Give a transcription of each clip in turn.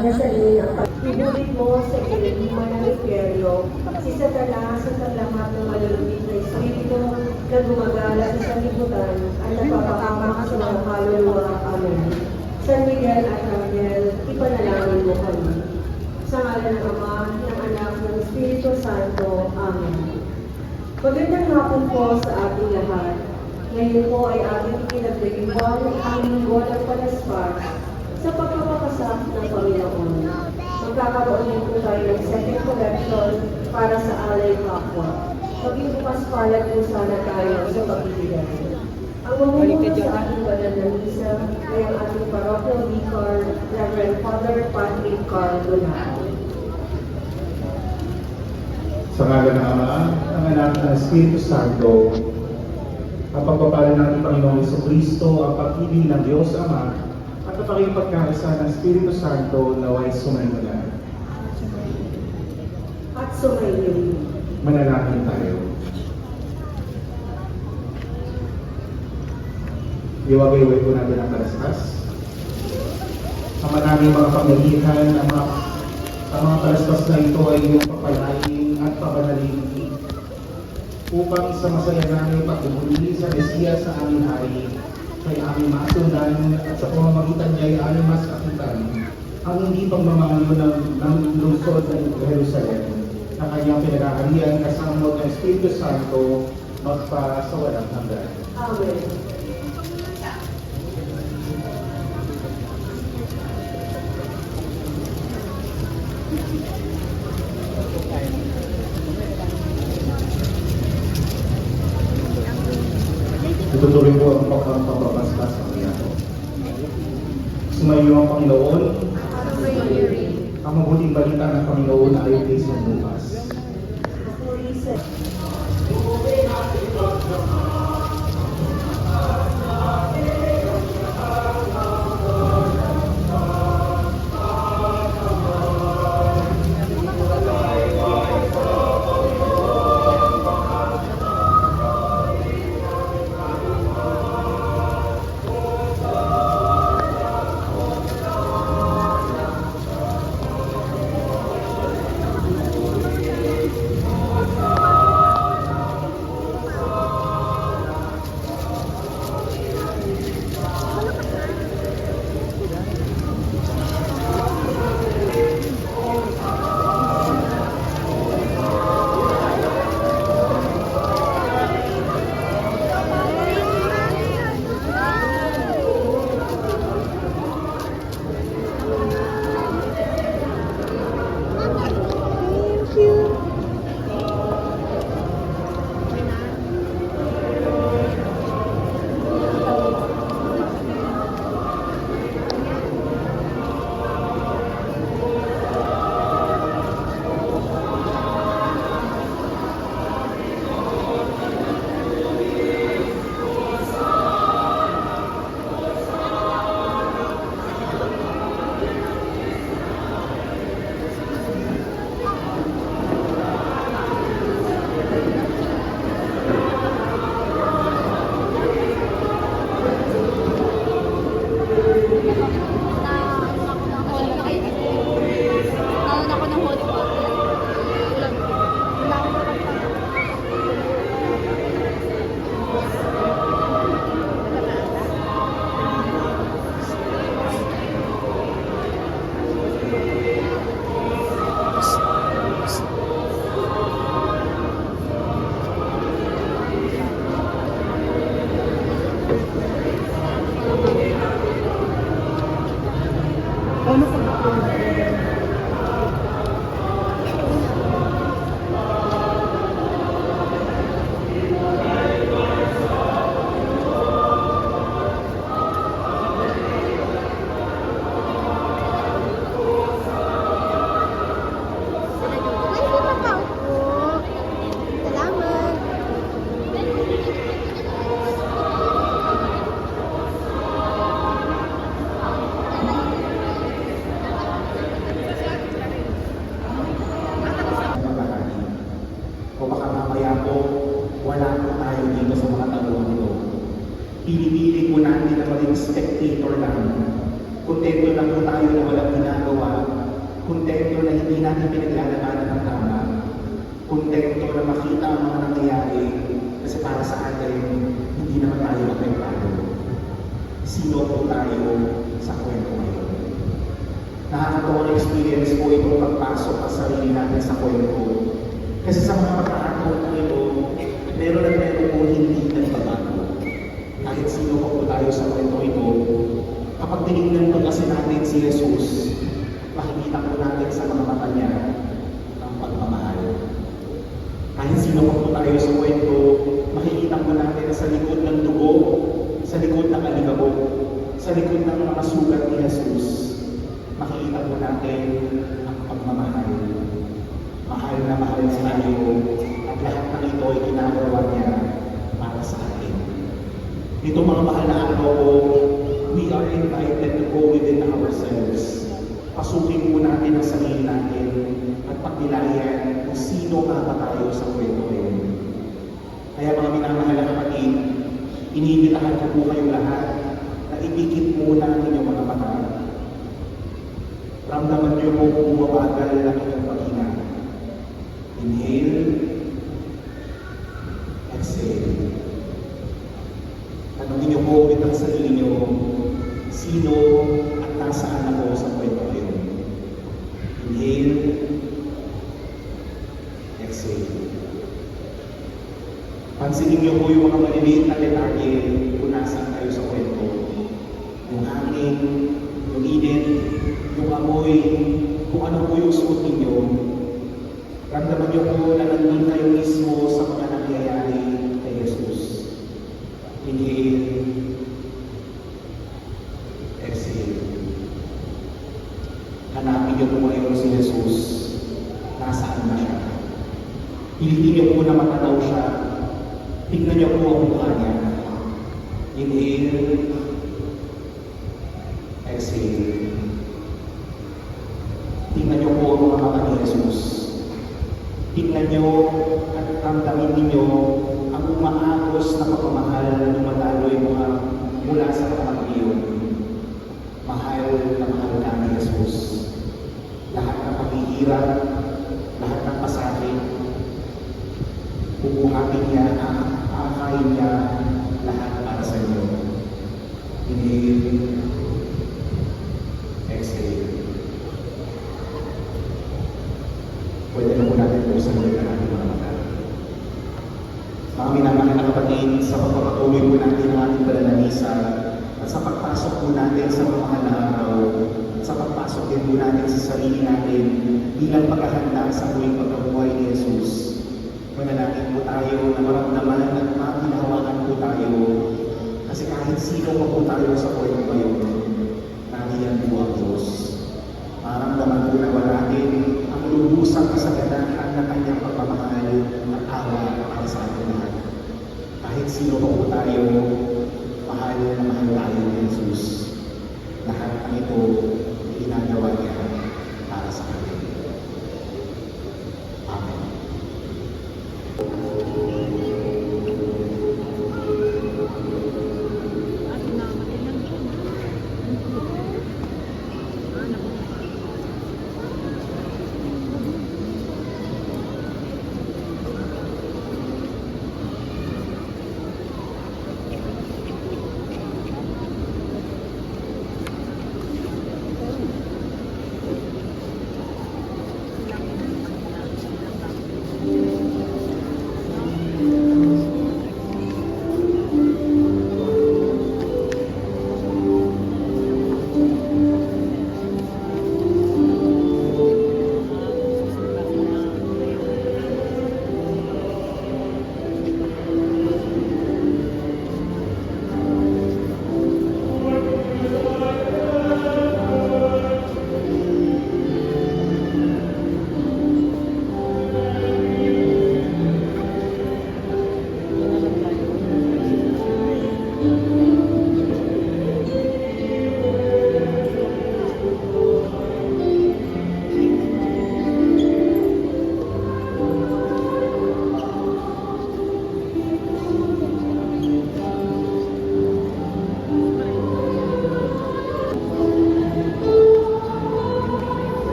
nasalin ang pagpinuli mo sa ilaliman ng impyerno, si Satanas at ang lahat ng malulupit na espiritu na gumagala sa sanlibutan at nagpapahamak sa mga kaluluwa. Amen. San Miguel at Angel, ipanalangin mo kami. Sa ngalan ng Ama, ng Anak, ng Espiritu Santo. Amen. Magandang hapon po sa ating lahat. Ngayon po ay ating pinagdiriwang ang linggo ng Palaspas sa pagkakasap ng Panginoon. Magkakaroon din po tayo ng second collection para sa alay kapwa. Maging bukas palad po sana tayo sa pagbibigay. Ang mamumuno sa ating banal na misa ay ang ating parochial vicar, Reverend Father Patrick Carl Donato. Sa ngalan ng Ama, ng Anak, ng Espiritu Santo, ang pagpapala ng ating Panginoong Yeso Kristo, ang pag-ibig ng Diyos Ama, at pakipagkaisa ng Espiritu Santo naway sumaimulan. At sumayin. Manalangin tayo. Iwagay-way po natin ang kalaskas. Ang maraming mga pamilihan, ang mga, ang mga kalaskas na ito ay iyong papalain at pabanalin upang sa masaya namin pagmumuli sa Mesiya sa aming hari, kay aming masundan at sa pamamagitan niya ay aming masakitan ang hindi pagmamahalo ng, ng lungsod ng Jerusalem na kanyang pinagaharian kasama ng Espiritu Santo magpa sa walang hanggan. Amen. Itutuloy po ang pagpapabaskas sa Panginoon. Sumayo ang Panginoon, ang mabuting balita ng Panginoon ay kay San 4.0. Kasi sa mga pagkakataon na ito, meron at meron po hindi nagbabago. Kahit sino pa po tayo sa kwento ito, kapag tinignan po kasi natin si Jesus, makikita po natin sa mga mata niya ang pagmamahal. Kahit sino pa po tayo sa kwento, makikita po natin na sa likod ng dugo, sa likod ng aligabog, sa likod ng mga sugat ni Jesus, makikita po natin ang pagmamahal. Mahal na mahal niya tayo at lahat ng ito ay ginagawa niya para sa atin. Ito mga mahal na araw ko, we are invited to go within ourselves. Pasukin po natin ang sarili natin at pagnilayan kung sino nga ba tayo sa kwento ngayon. Kaya mga minamahal na kapatid, iniimbitahan ko po kayong lahat na ipikit muna ang inyong mga mata. Ramdaman niyo po kung bumabagal ang inyong paghinga. Inhale, exhale. Tanongin niyo po ulit ang sarili niyo, sino at nasaan ako sa kwento ngayon? Inhale, exhale. Pansinin niyo po yung mga maliliit na detalye kung nasaan kayo sa kwento. Yung hangin, yung init, yung amoy, kung ano po yung suot ninyo. Ramdaman niyo po na nandun kayo mismo sa mga nangyayari kay Jesus. Inhale, exhale. Hanapin niyo po ngayon si Jesus. Nasaan na siya? Pilitin niyo po na matanaw siya. Niyo po ang niya. Inhale, exhale. Tingnan niyo po ang mga mata ni Jesus. Tingnan niyo at ramdamin ninyo ang umaagos na pagmamahal na dumadaloy mga mula sa mga iyon. Mahal na mahal namin Jesus. Lahat ng paghihirap, lahat ng pasakit, bubuhatin niya, aakayin niya lahat para sa inyo. Inhale, exhale. Pwede na po natin po sa mga natin mga mata. Mga minamahal na kapatid, sa pagpapatuloy po natin ang ating banal na misa at sa pagpasok po natin sa mga na araw, at sa pagpasok din po natin sa sarili natin bilang paghahanda sa huwing pagkabuhay ni Jesus. Manalangin po tayo na maramdaman at mapinahawakan po tayo kasi kahit sino pa po tayo sa kwento ngayon, nandiyan po ang Diyos. Maramdaman po naman natin ang lubusang kasaganahan na kanyang pagmamahal at awa para sa ating lahat. Kahit sino pa po tayo, mahal na mahal tayo ni Jesus. Lahat ng ito, ginagawa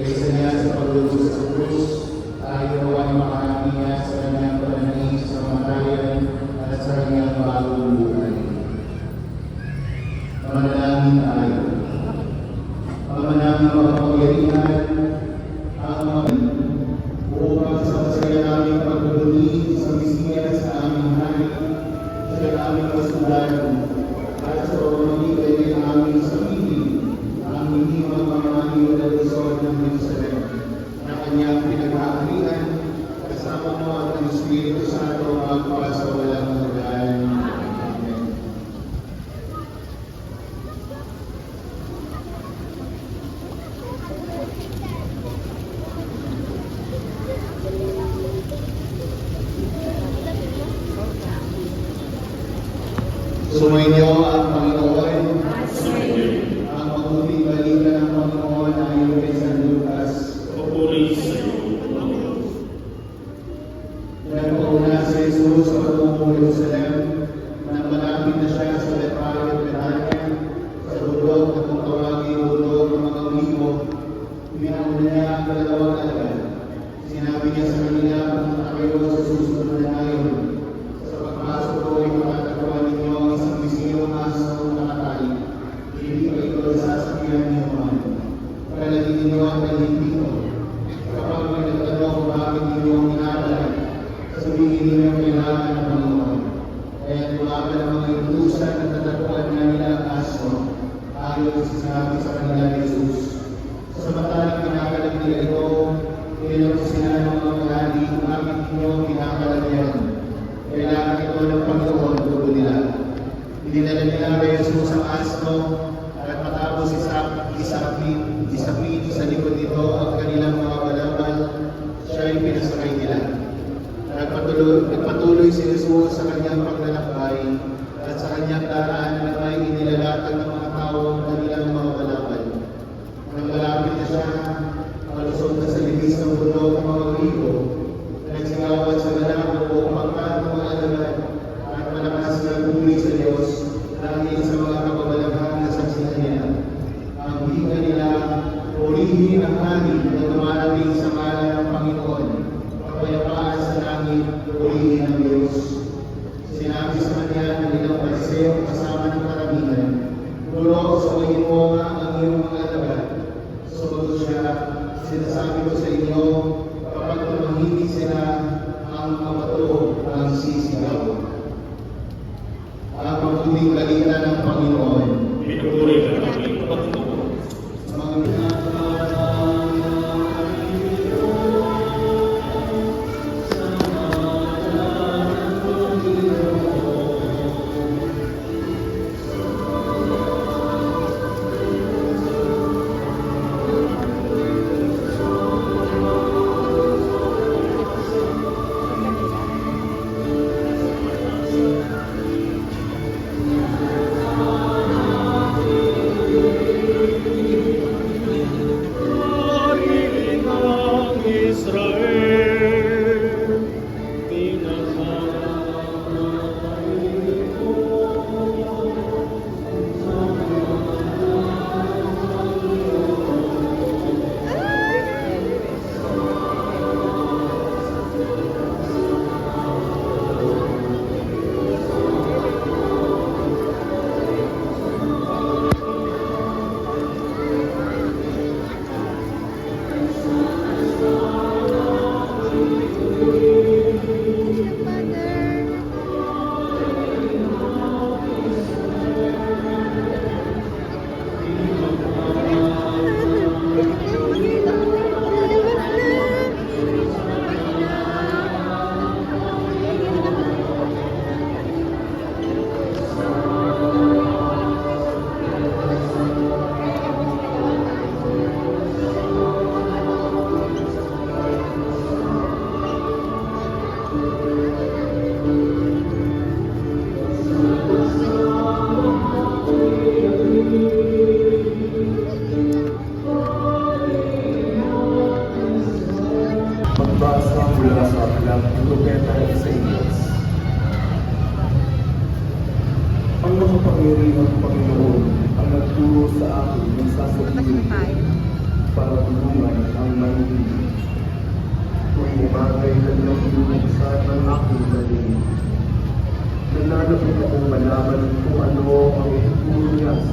Kaysa niya sa paglulo tayo ay makahami niya sa kanyang pananigin sa at sa kanyang bagong buhay. Pamanalangin tayo. Pamanalangin mga pangyarihan Yes, pagpili ng Diyos. Sinabi sa kanya ng ilang pariseo kasama ng karamihan, Pulo, sawihin mo nga ang iyong mga laban. Sumunod siya, sinasabi ko sa inyo,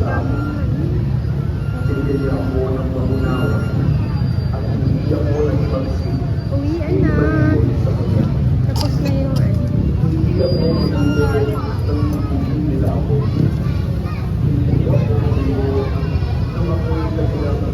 sa amin. Binigyan niya ako ng pangunawa at hindi ako ng pansin. Uwi, anak. Tapos na yung ano. Hindi ako nangyari ng pagiging nila ako. Hindi ako nangyari ng makulit na sila sa